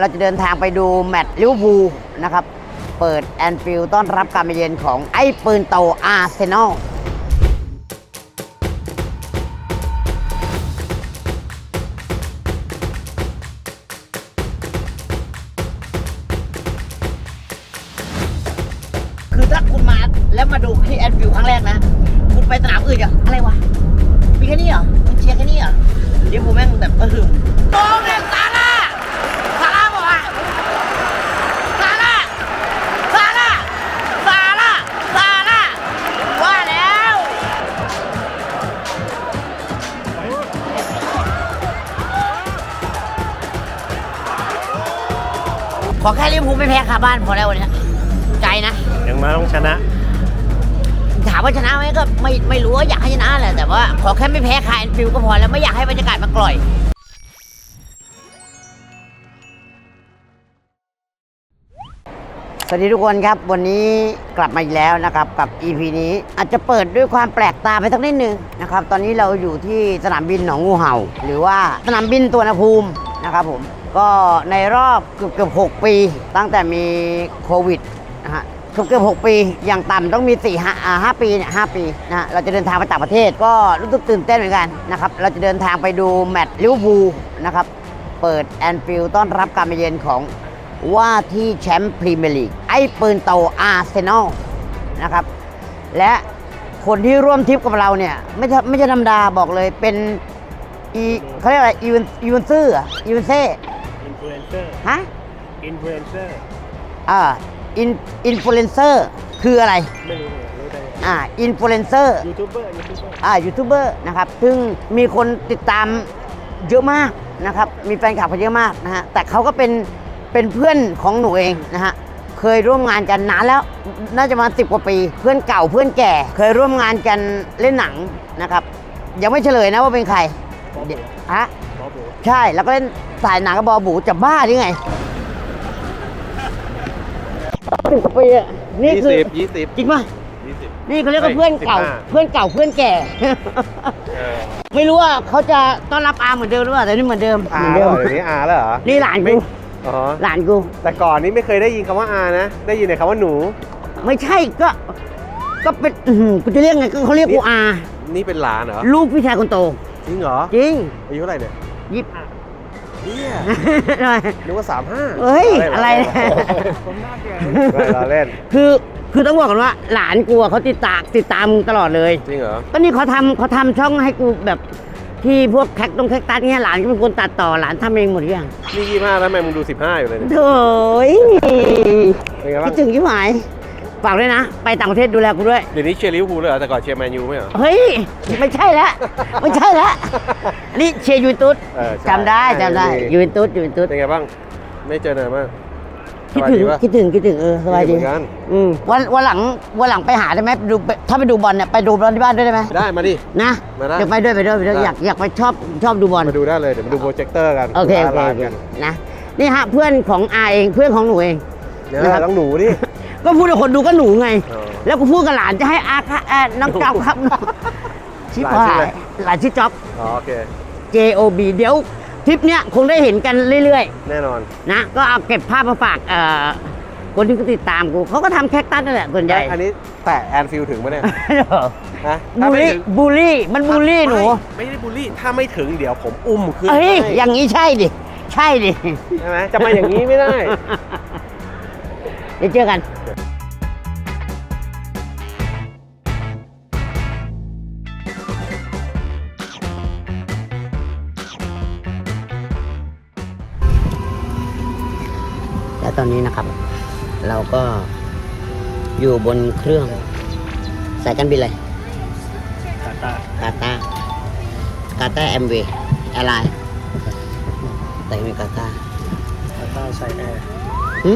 เราจะเดินทางไปดูแมตช์ลิเวอร์พูลนะครับ เปิดแอนฟิลต้อนรับการมาเยือนของไอ้ปืนโตอาร์เซนอลคือถ้าคุณมาแล้วมาดูที่แอนฟิลด์ครั้งแรกนะ คุณไปสนามอื่นอะอะไรวะ มีแค่นี้เหรอมันเชียร์แค่นี้เหรอเดี๋ยวผมแม่งแบบกระหึ่ม ขอแค่ลิเวอร์พูลไม่แพ้คาบ้านพอแล้ววันนี้ใจนะยังมาต้องชนะ ถามว่าชนะไหมก็ไม่ไม่รู้ว่าอยากให้ชนะแหละแต่ว่า ขอแค่ไม่แพ้คาแอนฟิลด์ก็พอแล้วไม่อยากให้บรรยากาศมันกล่อย สวัสดีทุกคนครับ วันนี้กลับมาอีกแล้วนะครับกับ EP นี้อาจจะเปิดด้วยความแปลกตาไปสักนิดนึงนะครับตอนนี้เราอยู่ที่สนามบินหนองงูเห่า หรือว่าสนามบินตัวนภูมินะครับผม ก็ในรอบเกือบเกือบหกปี ตั้งแต่มีโควิดนะฮะเกือบเกือบหกปี อย่างต่ำต้องมี4ี่ห้าปีเนี่ยห้าปีนะฮะเราจะเดินทางไปต่างประเทศก็รู้สึกตื่นเต้นเหมือนกันนะครับเราจะเดินทางไปดูแมตช์ลิเวอร์พูลนะครับเปิดแอนฟิลต้อนรับการมาเยือนของว่าที่แชมป์พรีเมียร์ลีกไอ้ปืนโตอาร์เซนอลนะครับและคนที่ร่วมทริปกับเราเนี่ย ไม่ใช่ไม่ใช่ธรรมดาบอกเลยเป็นอีเขาเรียกอะไรอีเวนอีเวนซื่อรออีเวนเซ่ ลูเอนเซอร์ ฮะอินฟลูเอนเซอร์ อ่าอินอินฟลูเอนเซอร์คืออะไร ไม่รู้เลยรู้ได้ไงอ่าอินฟลูเอนเซอร์ ยูทูบเบอร์ ยูทูบเบอร์ อ่ายูทูบเบอร์นะครับ ซึ่งมีคนติดตามเยอะมากนะครับ มีแฟนคลับเขาเยอะมากนะฮะ แต่เขาก็เป็น เป็นเพื่อนของหนูเองนะฮะ เคยร่วมงานกันนานแล้ว น่าจะมาสิบกว่าปี เพื่อนเก่าเพื่อนแก่ เคยร่วมงานกันเล่นหนังนะครับ ยังไม่เฉลยนะว่าเป็นใครเดี๋ยวฮะบอบู ใช่แล้วก็เล่นสายหนังกับบอบูจะบ้าหรือไงสิบกว่าปีอะนี่ยี่คือสิบยี่สิบ จริงป่ะยี่สิบ นี่เขาเรียกว่าเพื่อนเก่า สิบห้า เพื่อนเก่าเพื่อนแก่ เออไม่รู้ว่าเขาจะต้อนรับอาเหมือนเดิมหรือเปล่าแต่นี่เหมือนเดิมอาเหมือนเหรเดิมอเดี๋ยวนี้อาแล้วเหรอ นี่หลานกูอ๋อ หลานกูแต่ก่อนนี้ไม่เคยได้ยินคำว่าอานะ ได้ยินแต่คำว่าหนู ไม่ใช่ก็ ก็เป็นอื้อหือกูจะเรียกไงก็เขาเรียกกูอานี่เป็นหลานเหรอ ลูกพี่ชายคนโต จริงเหรอ จริงอายุเท่าไหร่เนี่ย ยิบเนี่ยนึกว่าสามห้าเฮ้ย อะไรเนี่ยผมน่าเกลียดเราเล่น คือคือต้องบอกกันว่าหลานกูอะเขาติดตามติดตามมึงตลอดเลย จริงเหรอก็นี่เขาทำเขาทำช่องให้กูแบบที่พวกแคคตรงแคคตัสเนี่ยหลานก็เป็นคนตัดต่อหลานทำเองหมดทุกอย่างนี่ยี่ห้าแล้วทำไมมึงดูสิบห้าอยู่เลยเนี่ยโถ่ยเป็นไงบ้าคิงดถึงยิ่หาย ฝากด้วยนะ ไปต่างประเทศดูแลกูด้วย เดี๋ยวนี้เชียร์ลิเวอร์พูลเลยเหรอแต่ก่อนเชียร์แมนยูไม่เหรอ เฮ้ย ไม่ใช่แล้วไม่ใช่แล้วนี่เชียร์ยูเวนตุสเออใช่จำได้จำได้ใช่ ยูเวนตุสยูเวนตุสเป็นไงบ้าง ไม่เจอนานมากคิดถึงสบายปะ คิดถึงคิดถึงเออสบายดีคิดถึงเหมือนกัน อืมวันวันหลังวันหลังไปหาได้ไหมไปดูถ้าไปดูบอลเนี่ยไปดูบอลที่บ้านด้วยได้ไหมได้มาดิ นะมาได้เดี๋ยวไปด้วยไปด้วยไปด้วยได้ อยากอยากไปชอบชอบดูบอล มาดูได้เลย เดี๋ยวมาดูโปรเจคเตอร์กันโอเคโอเคไลโอฟ์เคกันนะนี่ฮะเพื่อนของอาเองเพื่อนของหนูเอง เนี่ยนะครับ ต้องหนูดิ ก็พูดกับคนดูก็หนูไง เออแล้วกูพูดกับหลานจะให้อาค่ะเอ่อน้องจ๊อบครับ ชิบหลานชื่อหาอะไร ยหลานชื่อจ๊อบ อ๋อโอเค J O B เดี๋ยวทริปเนี้ยคงได้เห็นกันเรื่อยแน่นอนๆ นะ ก็เอาเก็บภาพมาฝากเอ่อคนที่เขาติดตามกูเขาก็ทำแคคตัสนั่นแหละส่วนใหญ่ อันนี้แตะแอนฟิลถึงปะเนี่ยนะถ้าบูลไม่ลี่ถึงบูลลี่มันบูลลี่หนู ไม่ไม่ได้บูลลี่ ถ้าไม่ถึงเดี๋ยวผมอุ้มขึ้นเอ้ย ให้อย่างนี้ใช่ดิ ใช่ดิ ใช่ไหมจะมาอย่างนี้ไม่ได้ เดี๋ยวเจอกัน ตอนนี้นะครับ เราก็อยู่บนเครื่องสายการบินอะไรตาตากาตาร์กาตาร์แอมเวย์แอร์ไลน์แต่ไม่กาตาร์ตาตาใส่แอร์หึ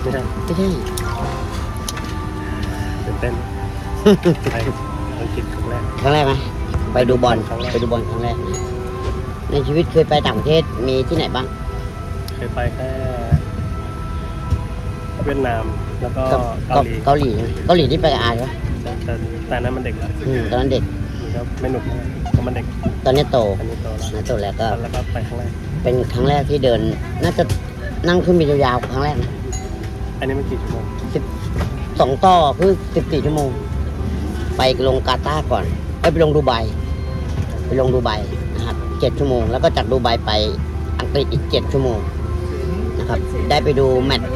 ไม่ได้ไม่ใช่ตื่นเต้นไปอังกฤษครั้งแรกครั้งแรกไหมไปดูบอลครั้งแรกไปดูบอลครั้งแรกนะในชีวิตเคยไปต่างประเทศมีที่ไหนบ้าง เคยไปแค่ เวียดนาม แล้วก็เกาเกาหลีเกาหลีใช่ไหมเกาหลีที่ไปกับอาใช่ไหมแต่แต่แต่นั้นมันเด็กแล้วอืมตอนนั้นเด็กมันก็ไม่หนุกเท่าไหร่เพราะมันเด็กตอนนี้โตอันนี้โตแล้วนะโตแล้วก็แล้วก็ไปครั้งแรกเป็นครั้งแรกที่เดิน น่าจะนั่งเครื่องบินยาวๆครั้งแรกนะอันนี้มันกี่ชั่วโมงสิบสองต่อคือสิบสี่ชั่วโมง ไปลงกาตาร์ก่อนไปไปลงดูไบไปลงดูไบนะครับเจ็ดชั่วโมง แล้วก็จากดูไบไปอังกฤษอีกเจ็ดชั่วโมงนะครับ ได้ไปดูแมตช์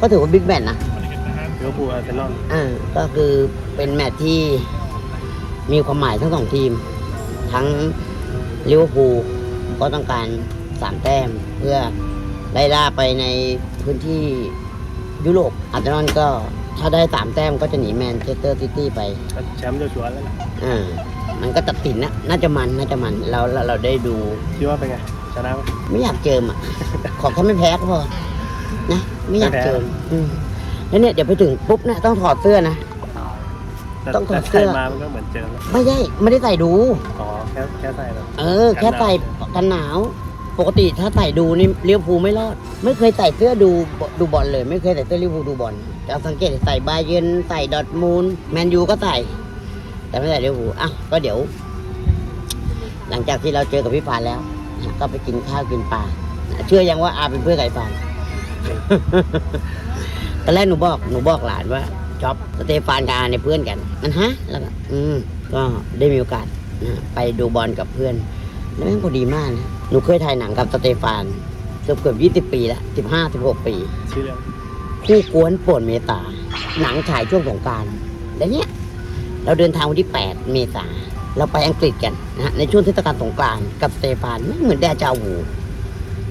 ก็ถือว่าบิ๊กแมตช์นะลิเวอร์พูลอาร์เซนอลอ่าก็คือเป็นแมตช์ที่มีความหมายทั้งสองทีม ทั้งลิเวอร์พูลก็ต้องการสามแต้ม เพื่อไล่ล่าไปในพื้นที่ยุโรปอาร์เซนอลก็ถ้าได้สามแต้มก็จะหนีแมนเชสเตอร์ซิตี้ไปก็แชมป์ชัวร์ๆแล้วล่ะอ่ามันก็ตัดสินนะน่าจะมันน่าจะมันเราเราเราได้ดูคิดว่าเป็นไงชนะไหมไม่อยากเจิมอะ ขอแค่ไม่แพ้ก็พอนะ ไม่อยากไม่แพ้เจิมอืมแล้วเนี่ยเดี๋ยวไปถึงปุ๊บนะต้องถอดเสื้อนะ แต่ต้องถอดแต่เสื้ใส่อมามันก็เหมือนเจอแล้วไม่ใช่ไม่ได้ใส่ดู อ๋อแค่แค่ใส่แบบ เออ แค่ใส่กันหนาว ปกติถ้าใส่ดูนี่เลี้ยวภูลไม่รอด ไม่เคยใส่เสื้อดูดูบอลเลย ไม่เคยใส่เสื้อลิเวอร์พูลดูบอลจะสังเกตใส่บาเยร์นใส่ดอร์ทมูลแมนยูก็ใส่ แต่ไม่ใส่ลิเวอร์พูลอะก็เดี๋ยว หลังจากที่เราเจอกับพี่ปานแล้วนะก็ไปกินข้าวกินปลานะเชื่อยังว่าอาเป็นเพื่อนกับไอ้ปาน ตอนแรกหนูบอกหนูบอกหลานว่าจ๊อบสเตฟานกับอาเนี่ยเพื่อนกันมันฮะแล้วก็อืมก็ได้มีโอกาสนะไปดูบอลกับเพื่อนแล้วแม่งพอดีมากนะหนูเคยถ่ายหนังกับสเตฟานเกือบเกือบยี่สิบปีแล้วสิบห้าสิบหกปีชื่อเรื่องคู่กวนป่วนเมตาหนังฉายช่วงสงกรารแล้วเนี้ยเราเดินทางวันที่ 8 เมษาเราไปอังกฤษกันนะฮะในช่วงเทศกาลสงกรานต์กับสเตฟานไม่เหมือนแดจาวู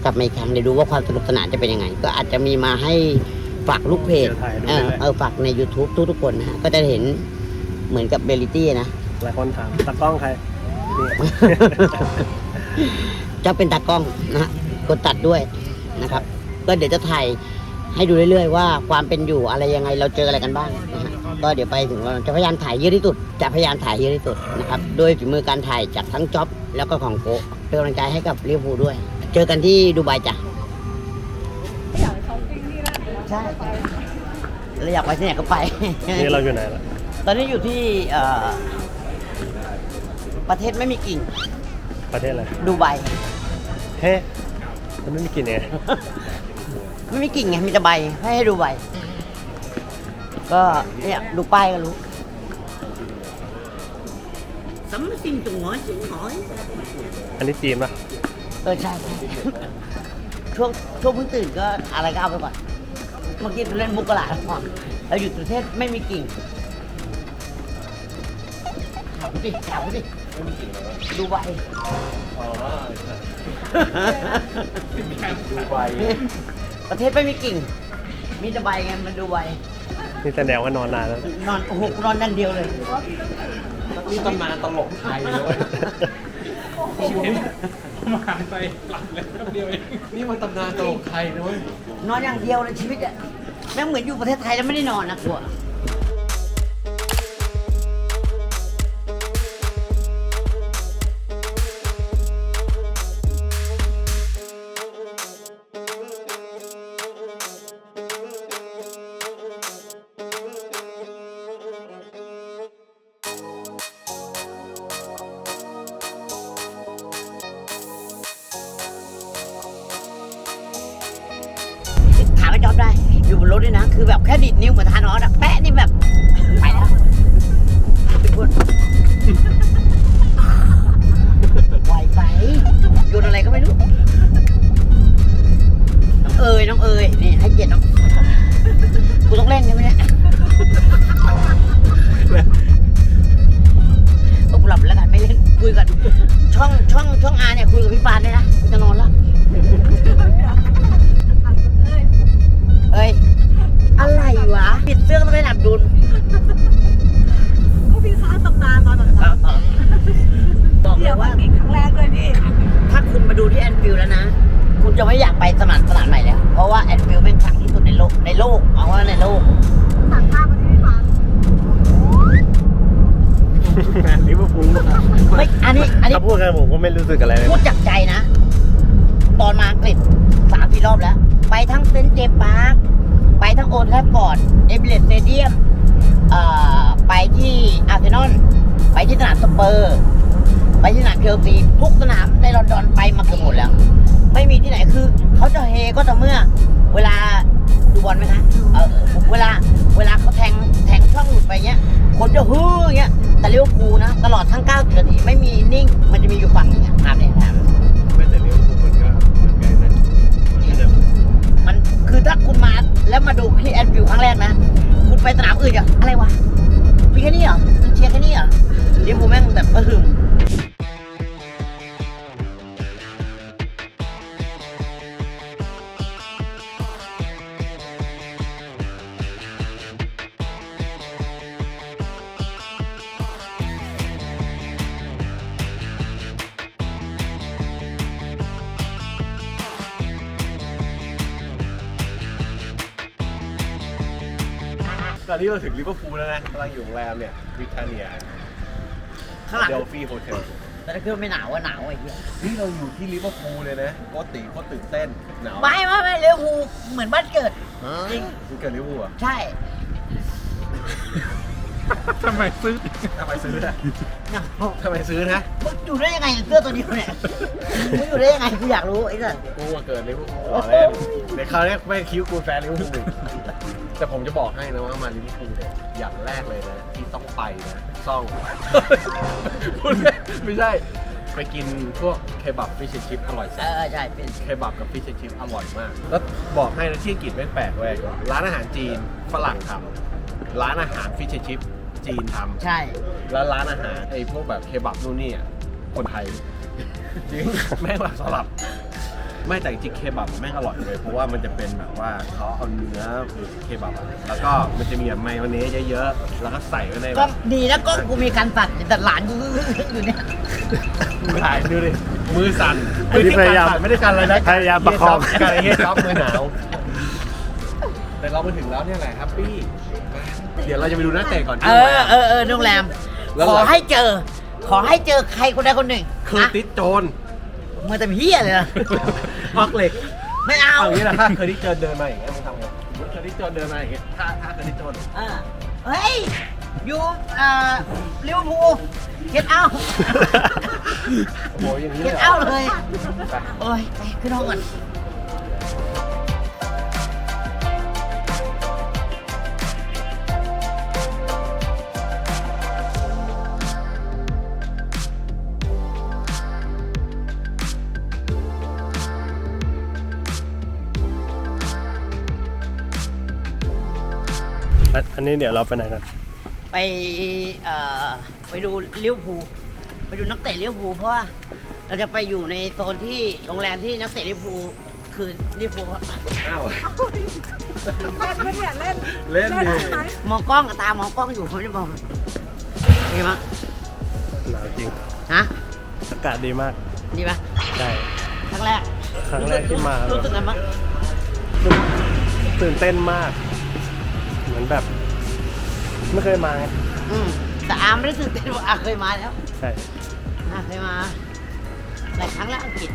กลับมาอีกครั้งเลยดูว่าความสนุกสนานจะเป็นยังไง ก็อาจจะมีมาให้ฝากลูกเพจเดี๋ยวถ่ายดูเออเลยเออฝากใน YouTube ทุกๆคนนะฮะก็จะเห็นเหมือนกับเบลิตี้นะ หลายคนถามตากล้องใครนี่เจ้าเป็นตากล้องนะฮะกดตัดด้วยนะครับ ก็เดี๋ยวจะถ่ายให้ดูเรื่อย ๆ ว่าความเป็นอยู่อะไรยังไงเราเจออะไรกันบ้างนะฮะก็เดี๋ยวไปถึงเราจะพยายามถ่ายเยอะที่สุด จะพยายามถ่ายเยอะที่สุดนะครับโดยฝีมือการถ่ายจากทั้งจ็อบแล้วก็ของโกะเป็นกำลังใจให้กับลิเวอร์พูลด้วย เจอกันที่ดูไบจ้ะใช่เราอยากไปที่ไหนก็ไป นี่เราอยู่ไหนล่ะ ตอนนี้อยู่ที่เอ่อประเทศไม่มีกิ่ง ประเทศอะไร ดูไบ เฮ้มันไม่มีกลินเองไม่มีกิ่งไง มีแต่ใบ ให้ให้ดูใบ ก็เนี่ยดูป้ายก็รู้สำสิ่งจุงหอยจุงหอยอันนี้จีนปะเออใช่ใช่ช่วงช่วงเพิ่งตื่นก็อะไรก็เอาไปก่อน เมื่อกี้เล่นมุกกระหลาดก่อนเราอยู่ประเทศไม่มีกิ่งถามดิถามดิดูใบดูไบประเทศไม่มีกิ่ง มีแต่ใบไงมันดูใบนี่แสดงว่านอนนานแล้ว นอนโอ้โหนอนนั่นเดียวเลยนี่ตำนานตลกไทยเลย มาหันไปหลับเลยแป๊บเดียวเองนี่มันตำนานตลกไทยนะเว้ย นอนอย่างเดียวในชีวิตอะแม่งเหมือนอยู่ประเทศไทยแล้วไม่ได้นอนนะกลัว จอบได้ อยู่บนรถด้วยนะ คือแบบแค่ดิดนิ้วเหมือนทานอสอะแปะนี่แบบ ไปแล้วเป็นคนไหวไปโยนอะไรก็ไม่รู้ น้องเอ๋ยน้องเอ๋ยนี่ให้เกียรติน้องกูต้องเล่นใช่ไหมเนี่ยเอากูหลับแล้วกันไม่เล่นคุยกันช่องช่องช่องอาเนี่ยคุยกับพี่ปานเลยนะกูจะนอนแล้ว เสื้อต้องได้หนับดุลก็พี่ค้าตำนานตอนนั้นบอกเลเดี๋ยยวว่าว่าอีกครั้งแรกเลยพี่ถ้าคุณมาดูที่แอนฟิลแล้วนะ คุณจะไม่อยากไปสนามสนามใหม่แล้ว เพราะว่าแอนฟิลเป็นขังที่สุดในโลกในโลกเอาว่าในโลก ตัดภาพมาที่พี่ฟ้าแมนลิเวอร์พูลไม่อันนี้อันนี้ ถ้าพูดกันผมก็ไม่รู้สึกอะไรเลยพูดจากใจนะ ตอนมาอังกฤษสามสี่รอบแล้ว ไปทั้งเซนต์เจมส์ปาร์ค ไปทั้งโอลด์แทรฟฟอร์ดเอเบเลสเตเดียมไปที่อาร์เซนอลไปที่สนามสเปอร์ไปที่สนามเชลซีทุกสนามในลอนดอนไปมาเกือบหมดแล้ว ไม่มีที่ไหนคือเขาจะเฮก็ต่อเมื่อ เวลาดูบอลไหมคะเออเวลาเวลาเขาแทงแทงช่องหลุดไปเงี้ย คนจะฮือเงี้ย ไปสนามอื่นอะอะไรวะมีแค่นี้เหรอมันเชียร์แค่นี้เหรอลิเวอร์พูลแม่งแบบกระหึ่ม อนนี้เราถึงลิเวอร์พูลแล้วนะกำลังอยู่โรงแรมเนี่ยวิคาเนียข้างหลังเดลฟีโฮเทลแต่ถ้าคือไม่หนาวอะหนาวไอ้เหี้ยนี่เราอยู่ที่ลิเวอร์พูลเลยนะโกติโคตรตื่นเต้นหนาวไม่ไม่ไม่ลิเวอร์พูลเหมือนบ้านเกิดจริงมันเกิดลิเวอร์พูลเหรอะใช่ทำไมซื้อทำไมซื้อนะหนาวทำไมซื้อนะมึงอยู่ได้ยังไงเสื้อตัวเดียวเนี่ยมึงอยู่ได้ยังไงกูอยากรู้ไอ้สัสกูอะเกิดลิเวอร์พูลอ๋อเล่นในคราวนี้ไม่คิดว่ากูแฟนลิเวอร์พูล แต่ผมจะบอกให้นะว่ามาลิเวอร์พูลเนี่ยอย่างแรกเลยนะที่ต้องไปนะซ่อง พูดเล่นไม่ใช่ ไปกินพวกเคบับฟิชชิพอร่อยเอแซ่บอใช่เป็นเคบับกับฟิชชิพอร่อยมาก แล้วบอกให้นะที่อังกฤษไม่แปลกเว้ยร้านอาหารจีนฝรั่งทำร้านอาหารฟิชชิพจีนทำ ใช่ แล้วร้านอาหารไอ้พวกแบบเคบับนู่นนี่อะคนไทยจริง แม่งแบบสลับ ไม่แต่จริงๆเคบับแม่งอร่อยเลยเพราะว่ามันจะเป็นแบบว่าเขาเอาเนื้อเคบับอะแล้วก็มันจะมีแบบมายองเนสเยอะๆแล้วก็ใส่ไว้ในก็แบบดีนะก็กูมีการตัดแต่หลานกูอยู่เนี่ย ถ่ายดูดิมือสั่นอันนี้พยายามไม่ได้กันอะไรนะพยายามประคอง การเฮดซับมือหนาวแต่เราไปถึงแล้วเนี่ยแหละครับพี่เดี๋ยวเราจะไปดูนักเตะก่อนเออเออเออโรงแรม แล้วขอหลังให้เจอ ขอให้เจอใครคนใดคนหนึ่งเคอร์ติสโจน มือแต่เฮียเลยนะพักเหล็กไม่เอา เอาอย่างนี้แหละถ้าเคอร์ติสโจนเดินมาอย่างเงี้ยมึงทำไงเคอร์ติสโจนเดินมาอย่างเงี้ยถ้าถ้าเคอร์ติสโจนเออเฮ้ย อยู่เอ่อลิเวอร์พูลเก็ตเอาโอ้โหอย่างนี้เก็เลตยเอาเหรอเลย ไป โอ้ยไปขึ้นห้องก่อน อันอันนี้เดี๋ยวเราไปไหนกัน ไปเอ่อไปดูลิเวอร์พูลไปดูนักเตะลิเวอร์พูลเพราะว่าเราจะไปอยู่ในโซนที่โรงแรมที่นักเตะลิเวอร์พูลคือลิเวอร์พูลอ้าวเล่นไหมเนี่ยเล่นเล่นดิใช่ไหมมองกล้องกับตามองกล้องอยู่เขาไม่ได้มองเป็นไงบ้างหนาวจริงฮะอากาศดีมากดีปะใช่ครั้งแรกครั้งแรกที่มารู้สึกไงบ้างตื่นเต้นมาก เหมือนแบบ ไม่เคยมาไงอืมแต่อาร์มไม่ได้ตื่นเต้นว่าอาเคยมาแล้วใช่อาเคยมาหลายครั้งแล้วอังกฤษ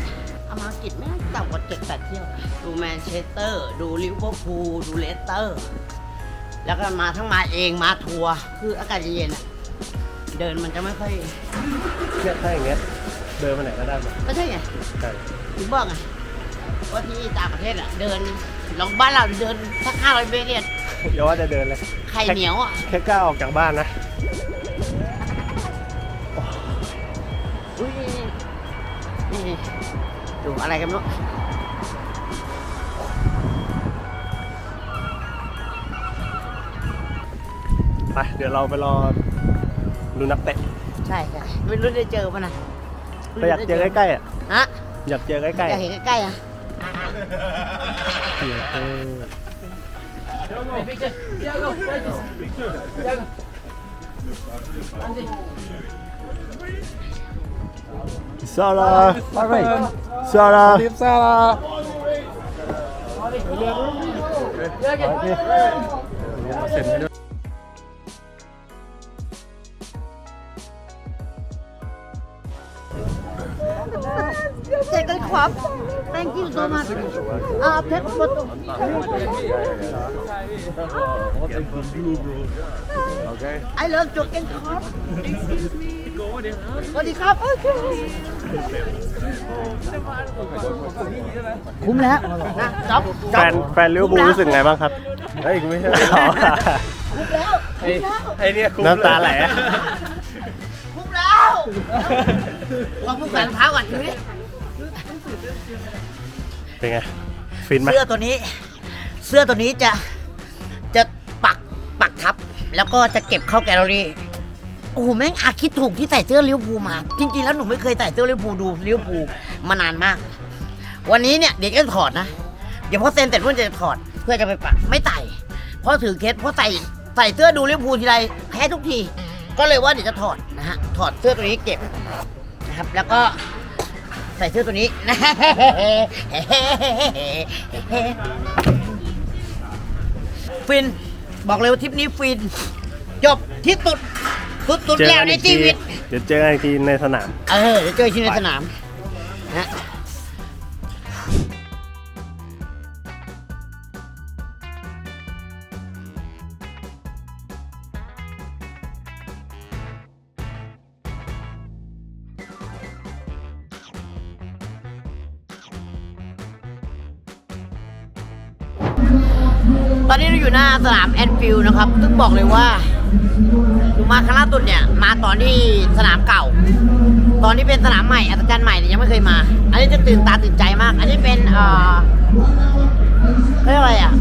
เอามาอังกฤษไม่ต่ำกว่าเจ็ดแปดเที่ยว ดูแมนเชสเตอร์ ดูลิเวอร์พูลดูเลสเตอร์ แล้วก็มาทั้งมาเองมาทัวร์คืออากาศเย็นๆอะเดินมันจะไม่ค่อยเนี่ยถ้าอย่างเงี้ยเดินไปไหนก็ได้หมดก็ใช่ไงใช่ถึงบอกไง ว่าที่ต่างประเทศอะเดินลองบ้านเราเดินสักห้าร้อยเมตรเนี่ยอย่าว่าจะเดินเลยไข่เหนียวอะแค่ก้าวออกจากบ้านนะอุ้ยนี่นี่ดูอะไรกันเนาะไปเดี๋ยวเราไปรอดูนักเตะใช่ใช่ไม่รู้ได้เจอปะนะแต่อยากเจอใกล้ๆอะฮะอยากเจอใกล้อยากเห็นใกล้ๆอะ ๆเออ thank you so much อ่าเพชรประตู I love จกกันครับสวัสดีครับโอเคคุ้มแล้วนะจ๊อบจ๊แฟอบนแฟนลิเวอร์พูลรู้สึกไงบ้างครับ เฮ้ยไม่ใช่คุ้มแล้วไอ้ไอ้เนี่ยคุ้มน้ำตาไหลอะ คุ้มแล้วลองพูดแขวนรองเท้าก่อนดูดิ เป็นไง ฟินไหมเสื้อตัวนี้ เสื้อตัวนี้จะจะปักปักทับ แล้วก็จะเก็บเข้าแกลเลอรี่โอ้โหแม่งอาคิดถูกที่ใส่เสื้อลิเวอร์พูลมา จริงๆแล้วหนูไม่เคยใส่เสื้อลิเวอร์พูลดูลิเวอร์พูลมานานมาก วันนี้เนี่ยเดี๋ยวจะถอดนะ เดี๋ยวพอเซ็นเสร็จพื่นจะถอด เพื่อจะไปปักไม่ใส่เพราะถือเคสเพราะใส่ใส่เสื้อดูลิเวอร์พูลทีไรแพ้ทุกที ก็เลยว่าเดี๋ยวจะถอดนะฮะถอดเสื้อตัวนี้เก็บนะครับ แล้วก็ ใส่เสื้อตัวนี้ ฟิน บอกเลยว่าทริปนี้ฟิน จบที่สุด สุดๆแล้วในชีวิต เดี๋ยวเจอกันอีกทีในสนาม เออเดี๋ยวเจอที่ในสนามนะ สนามแอนฟิลด์นะครับ ซึ่งบอกเลยว่าหนูมาครั้งล่าสุดเนี่ย มาตอนที่สนามเก่า ตอนที่เป็นสนามใหม่อัศจรรย์ใหม่เนี่ยยังไม่เคยมา อันนี้จะตื่นตาตื่นใจมาก อันนี้เป็นเอ่อเรียกอะไรอะ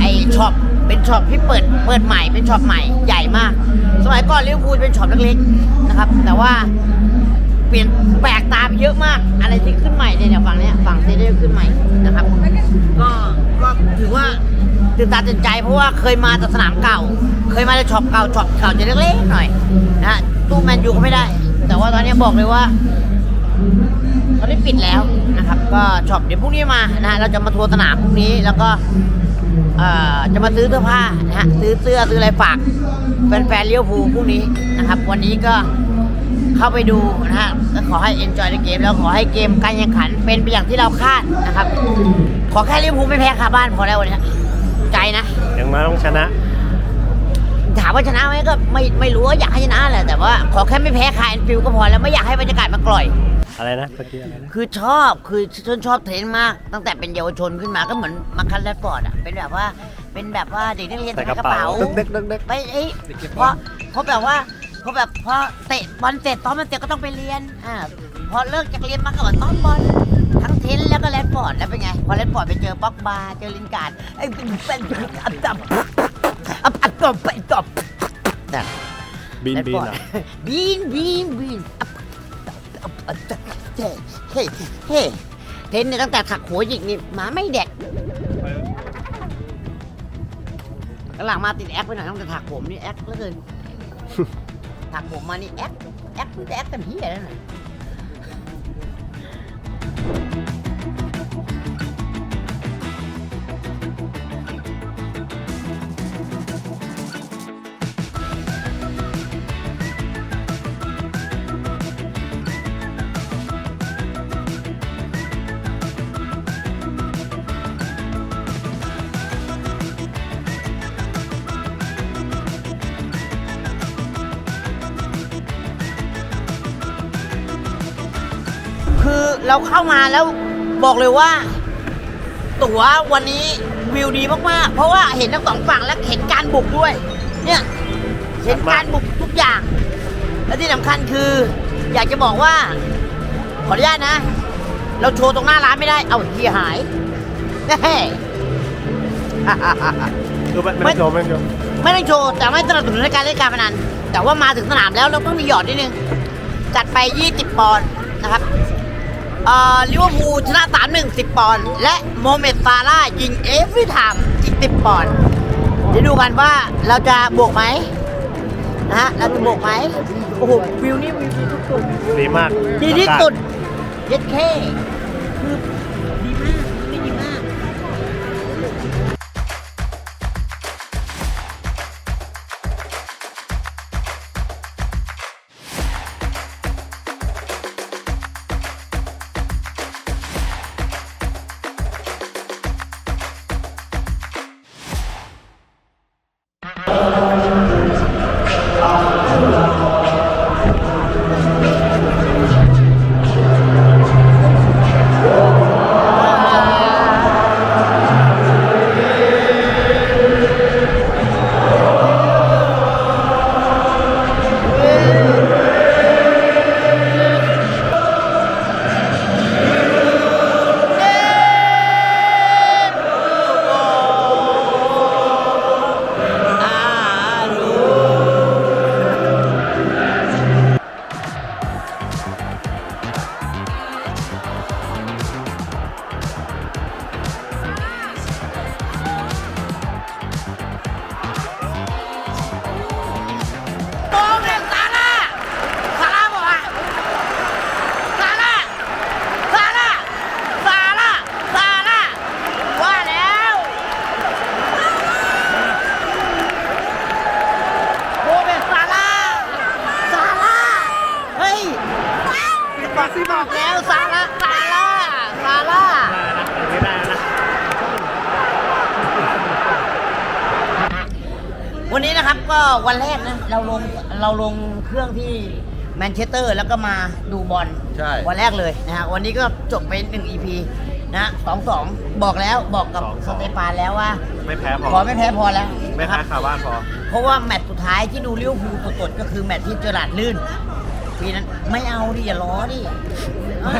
ไอช็อปเป็นช็อปที่เปิดเปิดใหม่เป็นช็อปใหม่ใหญ่มาก สมัยก่อนลิเวอร์พูลเป็นช็อปเล็กๆนะครับ แต่ว่า ปลี่ยนแปลกตาไปเยอะมาก อะไรที่ขึ้นใหม่เนี่ยฝั่งเนี้ยฝั่งเซเดียขึ้นใหม่นะครับ ก็ก็ถือว่าตื่นตาตื่นใจเพราะว่าเคยมาแต่สนามเก่า เคยมาแต่ช็อปเก่าช็อปเก่าจะเล็กๆหน่อยนะฮะตู้แมนยูก็ไม่ได้ แต่ว่าตอนนี้บอกเลยว่าตอนนี้ปิดแล้วนะครับ ก็ช็อปเดี๋ยวพรุ่งนี้มานะฮะเราจะมาทัวร์สนามพรุ่งนี้แล้วก็จะมาซื้อเสื้อผ้านะฮะซื้อเสื้อซื้ออะไรฝากแฟนๆเลี้ยวภูพรุ่งนี้นะครับ วันนี้ก็ เข้าไปดูนะฮะก็ขอให้ enjoy ในเกมแล้วขอให้เกมการแข่งขันเป็นไปอย่างที่เราคาดนะครับ ขอแค่ลิเวอร์พูลไม่แพ้คาบ้านพอแล้ววันนี้ใจนะยังมาต้องชนะ ถามว่าชนะไหมก็ไม่ไม่รู้ว่าอยากให้ชนะแหละแต่ว่าขอแค่ไม่แพ้คาแอนฟิลก็พอแล้วไม่อยากให้บรรยากาศมันกล่อย อะไรนะเมื่อกี้อะไรนะคือชอบคือชนชอบเทรนมาก ตั้งแต่เป็นเยาวชนขึ้นมาก็เหมือนมาคันแรดฟอร์ดอะเป็นแบบว่าเป็นแบบว่าเด็กนักเรียนใส่ใส่กกระระเป๋าเป๋าเด็กเด็กเด็กไปเอ้ยเพราะเพราะแบบว่า เพราะแบบพอเตะบอลเสร็จตอนมันเสร็จก็ต้องไปเรียนอ่าพอเลิกจากเรียนมาก็ต้อมบอลทั้งเทนแล้วก็แรดฟอร์ดแล้วเป็นไง พอแรดฟอร์ดไปเจอป็อกบาเจอลินการ์ดไอ้เป็นเป็นอับจับอับอับตบไปตบนั่นบินบินอร์ดเหรอบีนบีนบีนอับอับอับเฮ้เฮ้เฮ้เทนเนี่ยตั้งแต่ถักหัวหยิกนี่หมาไม่แดกหลังมาติดแอคไปหน่อยต้องจะถักผมนี่แอคเหลือเกิน ถักผมมานี่แอ๊กแอ๊กแอ๊กกันเฮียแล้วน่ะ เราเข้ามาแล้วบอกเลยว่า ตั๋ววันนี้วิวดีมากๆ เพราะว่าเห็นทั้งสองฝั่งและเห็นการบุกด้วย เนี่ย เห็นการบุกทุกอย่าง และที่สำคัญคือ อยากจะบอกว่า ขออนุญาตนะ เราโชว์ตรงหน้าร้านไม่ได้ เอาเฮียหายแน่คือไม่ไม่ต้องโชว์ไม่ต้องโชว์ไม่ต้องโชว์แต่ไม่สนับสนุนในการเล่นการพนันแต่ว่ามาถึงสนามแล้วเราต้องมีหยอดนิดนึงจัดไป 20 ปอนด์นะครับเอ่อ ลิเวอร์พูลชนะ 3-1 10 ปอนด์และโมเมดซาร่าห์ยิงเอฟวีไทม์อีก 10 ปอนด์เดี๋ยวดูกันว่าเราจะบวกไหมนะฮะเราจะบวกไหมโอ้โหวิวนี่วิวดีทุกจุดดีมากดีที่สุดเย็ดเค ก็วันแรกนะเราลงเราลงเครื่องที่แมนเชสเตอร์แล้วก็มาดูบอลใช่ วันแรกเลยนะฮะวันนี้ก็จบไปหนึ่ง EP นะสองสองบอกแล้วบอกกับสองสสองเตฟานแล้วว่า ไม่แพ้พอขอไม่แพ้พอแล้วไม่นะคแพ้รับ คาบ้านพอ เพราะว่าแมตช์สุดท้ายที่ดูลิเวอร์พูลสดๆก็คือแมตช์ที่เจอหลาร์ดลื่นปีนั้นไม่เอาดิอย่าล้อดิเอ้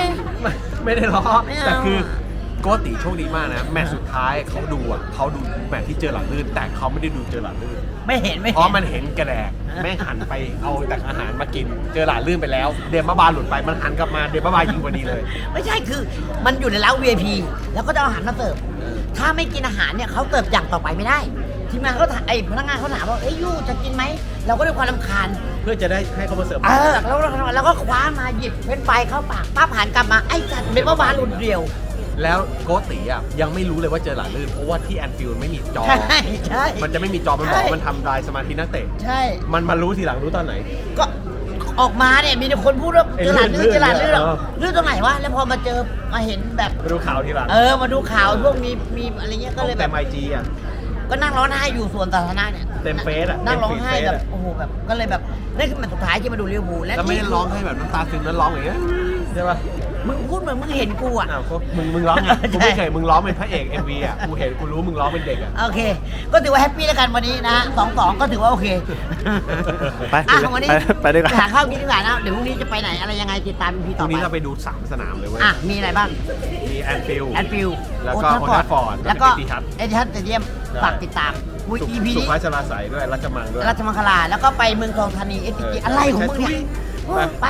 ย ไม่ไม่ได้ล้อไม่เอาแต่คือโกติโชคดีมากนะ แมตช์สุดท้ายเขาดูอะเขาดูแมตช์ที่เจอหลังลื่น แต่เขาไม่ได้ดูเจอหลังลื่นไม่เห็นไม่เพเห็นราะมันเห็นกระแดกแม่งหันไปเอาแต่อาหารมากิน เจอหลานลื่นไปแล้ว เดมบ้าบาหลุดไปมันหันกลับมาเดมบ้าบายิงพอดีเลย ไม่ใช่คือ มันอยู่ในร้าน VIP แล้วก็จะเอาอาหารมาเสิร์ฟถ้าไม่กินอาหารเนี่ยเขาเสิร์ฟอย่างต่อไปไม่ได้ ทีมงานเขาถามไอ้พนักงานเขาถามว่าเอ้ยยูจะกินไหมเราก็ด้วยความรำคาญ เพื่อจะได้ให้เขามาเสิร์ฟเออแล้วเราเราก็คว้ามาหยิบเป็นไฟรายเข้าปากป้าผ่านกลับมาไอ้จัดเป็นบ้าบาหลุดเดียว แล้วโกติอะยังไม่รู้เลยว่าเจอหลานลื่น เพราะว่าที่แอนฟิลด์ไม่มีจอ ใช่ใช่ มันจะไม่มีจอมันบอกใช่ ว่ามันทำลายสมาธินักเตะ ใช่ มันมารู้ทีหลังรู้ตอนไหน ก็ออกมาเนี่ยมีแต่คนพูดว่าไอ้เจอหลาดลื่ลื่นนเจอหลาดลื่นเออ ลื่นตรงไหนวะแล้วพอมาเจอมาเห็นแบบ มาดูข่าวทีหลังเออมาดูข่าวพวกมีมีอะไรเงี้ยก็เลยแบแต่บไอจีอะ ก็นั่งร้องไห้อยู่ส่วนสาธารณะเนี่ยเต็มเฟซอะนั่งร้องเต็มฟีดไห้เฟซแบบอะ โอ้โหแบบก็เลยแบบนั่นคือแมตช์สุดท้ายที่มาดูลิเวอร์พูลและแล้วไม่นี่ ได้คือร้องให้แบบน้ำตาซึมนั้นร้องอย่างเงี้ย ใช่ปะมึงพูดเหมือนมึงเห็นกูอะ อ้าวก็มึงมึงร้องไงใช่กูไม่เคยมึงร้องเป็นพระเอก MV อะกูเห็นกูรู้มึงร้องเป็นเด็กอะ โอเค ก็ถือว่าแฮปปี้แล้วกันวันนี้นะสองสองก็ถือว่าโอเคไปอะวันนี้ไปไปดีกว่าหาข้าวกินดีกว่านะเดี๋ยวพรุ่งนี้จะไปไหนอะไรยังไงติดตามพีตต่รองไปนี้เราไปดู3สนามเลยเว้ย อะมีอะไรบ้าง มีแอนฟิลด์แอนฟิลแล้วก็ Old Trafford แล้วก็ แล้วก็ Etihad เอทิฮัตสเตเดียมใช่ฝากติดตามอุ้ย สุ EP สุนี้ภาชลาใสยด้วยรัชมังด้วย ราชมังคลา แล้วก็ไปเมืองทองธานีเอสเอออะไรของมึงเนี่ยใช่โอ้ยไป